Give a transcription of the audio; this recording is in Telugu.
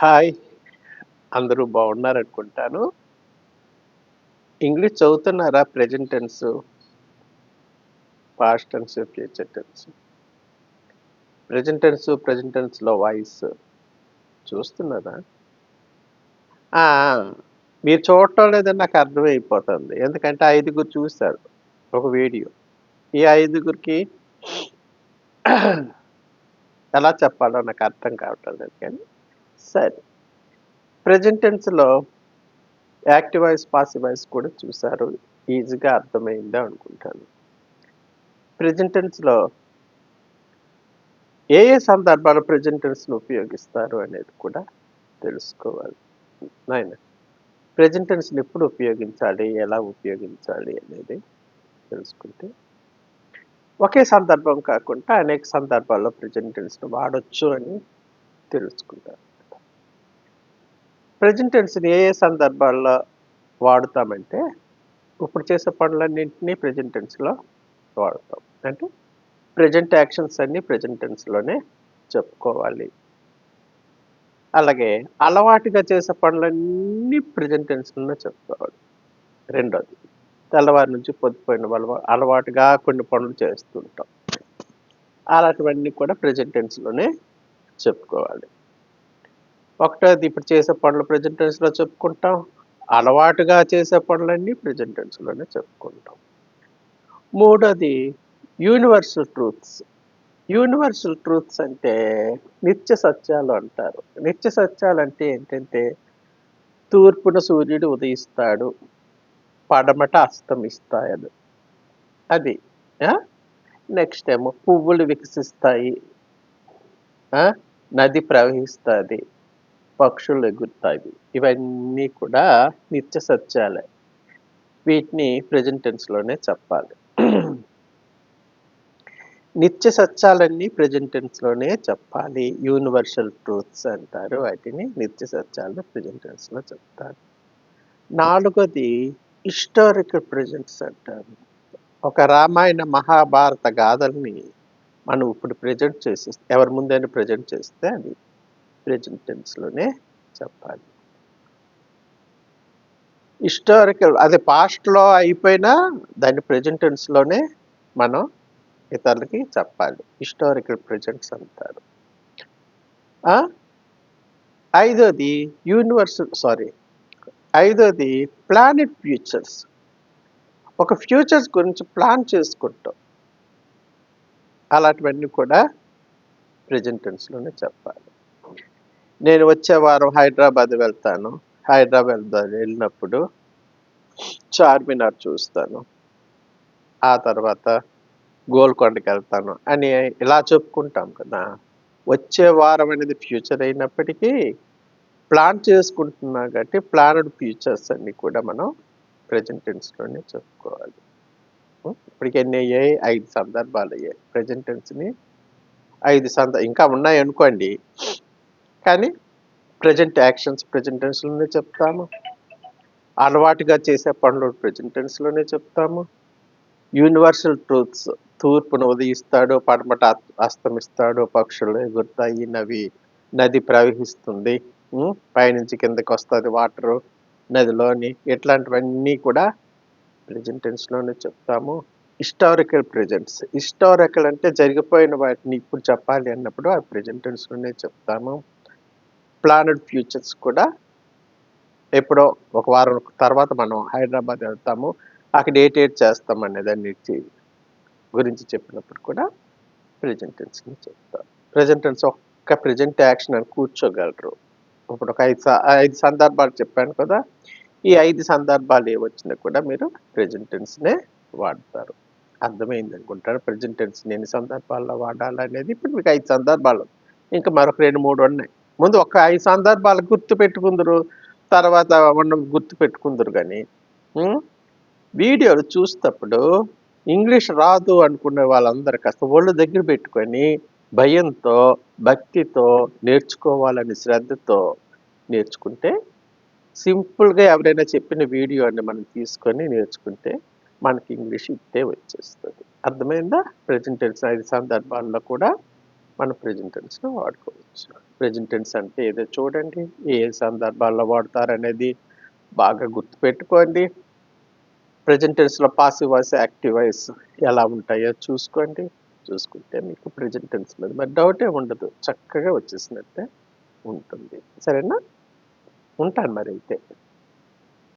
హాయ్. అందరూ బాగున్నారనుకుంటాను. ఇంగ్లీష్ చదువుతున్నారా present tense? Past tense future tense. Present tense present టెన్స్లో voice చూస్తున్నారా? మీరు చూడటం లేదని నాకు అర్థమైపోతుంది. ఎందుకంటే ఐదుగురు చూశారు ఒక వీడియో. ఈ ఐదుగురికి ఎలా చెప్పాలో నాకు అర్థం కావటం లేదు కానీ సరే. ప్రజెంటెన్స్లో యాక్టివ్ వాయిస్ పాసివ్ వాయిస్ కూడా చూశారు. ఈజీగా అర్థమైందా అనుకుంటాను. ప్రజెంటెన్స్లో ఏ ఏ సందర్భాలు ప్రజెంటెన్స్ను ఉపయోగిస్తారు అనేది కూడా తెలుసుకోవాలి. నాయన ప్రజెంటెన్స్ని ఎప్పుడు ఉపయోగించాలి? ఎలా ఉపయోగించాలి అనేది తెలుసుకుంటే ఒకే సందర్భం కాకుండా అనేక సందర్భాల్లో ప్రజెంటెన్స్ను వాడచ్చు అని తెలుసుకుంటారు. ప్రజెంట్ టెన్స్ని ఏ ఏ సందర్భాల్లో వాడుతామంటే ఇప్పుడు చేసే పనులన్నింటినీ ప్రజెంట్ టెన్స్లో వాడతాం. అంటే ప్రజెంట్ యాక్షన్స్ అన్నీ ప్రజెంట్ టెన్స్లోనే చెప్పుకోవాలి. అలాగే అలవాటుగా చేసే పనులన్నీ ప్రజెంట్ టెన్స్లోనే చెప్పుకోవాలి. రెండోది తెల్లవారి నుంచి పొద్దుపోయిన వాళ్ళు అలవాటుగా కొన్ని పనులు చేస్తుంటాం. అలాంటివన్నీ కూడా ప్రజెంట్ టెన్స్లోనే చెప్పుకోవాలి. ఒకటోది ఇప్పుడు చేసే పనులు ప్రజెంట్ టెన్స్లో చెప్పుకుంటాం. అలవాటుగా చేసే పనులన్నీ ప్రజెంట్ టెన్స్లోనే చెప్పుకుంటాం. మూడోది యూనివర్సల్ ట్రూత్స్ యూనివర్సల్ ట్రూత్స్ అంటే నిత్య సత్యాలు అంటారు. నిత్య సత్యాలు అంటే ఏంటంటే తూర్పున సూర్యుడు ఉదయిస్తాడు పడమట అస్తమిస్తాడు అది నెక్స్ట్ ఏమో పువ్వులు వికసిస్తాయి నది ప్రవహిస్తుంది. పక్షులు ఎగురుతాయి. ఇవన్నీ కూడా నిత్య సత్యాలే. వీటిని ప్రజెంట్ టెన్స్లోనే చెప్పాలి. నిత్య సత్యాలన్నీ ప్రజెంట్ టెన్స్లోనే చెప్పాలి. యూనివర్సల్ ట్రూత్స్ అంటారు. వాటిని నిత్య సత్యాలను ప్రజెంట్ టెన్స్లో చెప్తారు. నాలుగోది హిస్టారికల్ ప్రజెంట్స్ అంటారు. ఒక రామాయణ మహాభారత గాథల్ని మనం ఇప్పుడు ప్రజెంట్ చేసి ఎవరి ముందైనా ప్రజెంట్ చేస్తే అది ప్రజెంట్ టెన్స్లోనే చెప్పాలి. హిస్టారికల్ అది పాస్ట్లో అయిపోయినా దాన్ని ప్రజెంట్ టెన్స్లోనే మనం ఇతరులకి చెప్పాలి. హిస్టారికల్ ప్రజెంట్స్ అంటారు. ఐదోది యూనివర్సల్ సారీ ఐదోది ప్లానెట్ ఫ్యూచర్స్. ఒక ఫ్యూచర్స్ గురించి ప్లాన్ చేసుకుంటాం. అలాంటివన్నీ కూడా ప్రజెంటెన్స్లోనే చెప్పాలి. నేను వచ్చే వారం హైదరాబాద్ వెళ్తాను. హైదరాబాద్ వెళ్ళినప్పుడు చార్మినార్ చూస్తాను. ఆ తర్వాత గోల్కొండకి వెళ్తాను అని ఇలా చెప్పుకుంటాం కదా. వచ్చే వారం అనేది ఫ్యూచర్ అయినప్పటికీ ప్లాన్ చేసుకుంటున్నాం కాబట్టి ప్లానడ్ ఫ్యూచర్స్ అన్ని కూడా మనం ప్రజెంట్ టెన్స్లోనే చెప్పుకోవాలి. ఇప్పటికి ఎన్ని అయ్యాయి? ఐదు సందర్భాలు అయ్యాయి. ప్రజెంట్ టెన్స్ని ఐదు సంద ఇంకా ఉన్నాయి అనుకోండి. కానీ ప్రజెంట్ యాక్షన్స్ ప్రజెంట్ టెన్స్లోనే చెప్తాము. అలవాటుగా చేసే పనులు ప్రజెంట్ టెన్స్లోనే చెప్తాము. యూనివర్సల్ ట్రూత్స్ తూర్పును ఉదయిస్తాడు పడమట అస్తమిస్తాడు పక్షులు ఎగురుతాయి నవి నది ప్రవహిస్తుంది పైనుంచి కిందకి వస్తుంది వాటరు నదిలోని ఇట్లాంటివన్నీ కూడా ప్రజెంట్ టెన్స్లోనే చెప్తాము. హిస్టారికల్ ప్రజెంట్స్ హిస్టారికల్ అంటే జరిగిపోయిన వాటిని ఇప్పుడు చెప్పాలి అన్నప్పుడు ఆ ప్రజెంట్ టెన్స్లోనే చెప్తాము. ప్లానెడ్ ఫ్యూచర్స్ కూడా ఎప్పుడో ఒక వారం తర్వాత మనం హైదరాబాద్ వెళ్తాము. అక్కడ ఏ డేట్ చేస్తాం అనేది గురించి చెప్పినప్పుడు కూడా ప్రజెంట్ టెన్స్ని చెప్తాం. ప్రజెంట్ టెన్స్ ఒక్క ప్రజెంట్ యాక్షన్ అని కూర్చోగలరు. ఇప్పుడు ఒక ఐదు స- ఐదు సందర్భాలు చెప్పాను కదా ఈ ఐదు సందర్భాలు ఏ వచ్చినా కూడా మీరు ప్రజెంట్ టెన్స్నే వాడతారు. అర్థమైంది అనుకుంటారు? ప్రజెంట్ టెన్స్ ఎన్ని సందర్భాల్లో వాడాలనేది? ఇప్పుడు మీకు ఐదు సందర్భాలు. ఇంకా మరొక రెండు మూడు ఉన్నాయి. ముందు ఒక ఐదు సందర్భాలు గుర్తు పెట్టుకుందరు తర్వాత మనం గుర్తు పెట్టుకుందరు కానీ వీడియోలు చూసేటప్పుడు ఇంగ్లీష్ రాదు అనుకునే వాళ్ళందరూ కాస్త ఒళ్ళు దగ్గర పెట్టుకొని భయంతో భక్తితో నేర్చుకోవాలని శ్రద్ధతో నేర్చుకుంటే సింపుల్గా ఎవరైనా చెప్పిన వీడియోని మనం తీసుకొని నేర్చుకుంటే మనకి ఇంగ్లీష్ ఇట్టే వచ్చేస్తుంది. అర్థమైందా? ప్రజెంటేషన్ ఐదు సందర్భాల్లో కూడా మన ప్రెజెంట్ టెన్స్లో వాడుకోవచ్చు. ప్రెజెంట్ టెన్స్ అంటే ఏదో చూడండి ఏ సందర్భాల్లో వాడతారనేది బాగా గుర్తుపెట్టుకోండి. ప్రెజెంట్ టెన్స్లో పాసివ్ వాయిస్ యాక్టివ్ వాయిస్ ఎలా ఉంటాయో చూసుకోండి. చూసుకుంటే మీకు ప్రెజెంట్ టెన్స్ మీద మరి డౌటే ఉండదు. చక్కగా వచ్చేసినట్టే ఉంటుంది. సరేనా? ఉంటాను మరి అయితే.